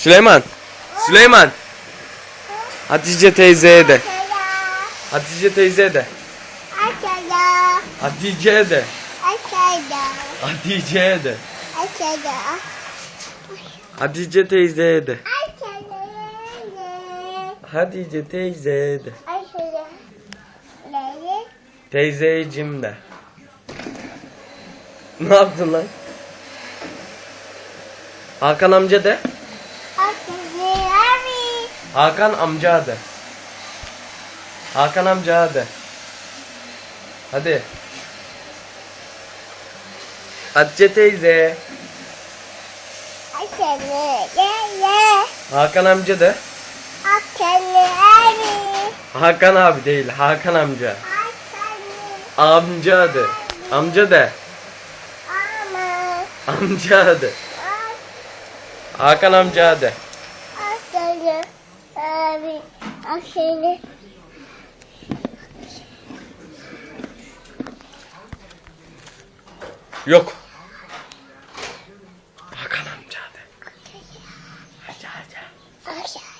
Süleyman. Süleyman. Hatice teyzeye de. Hatice teyzeye de. Hatice'ye de. Hatice'ye de. Hatice teyzeye de. Hatice teyzeye de. Teyzeciğim de. Ne yaptın lan? Hakan amca de. Hakan amca de. Hakan amca de. Hadi. Hatice teyze. Hakan amca de. Aşağıda. Abi. Hakan abi değil, Hakan amca. Aşağıda. Amca de. Amca de. Ama. Amca de. Hakan amca de. Aşağıda. Yok. Amca de. Amca amca. Aşağıda.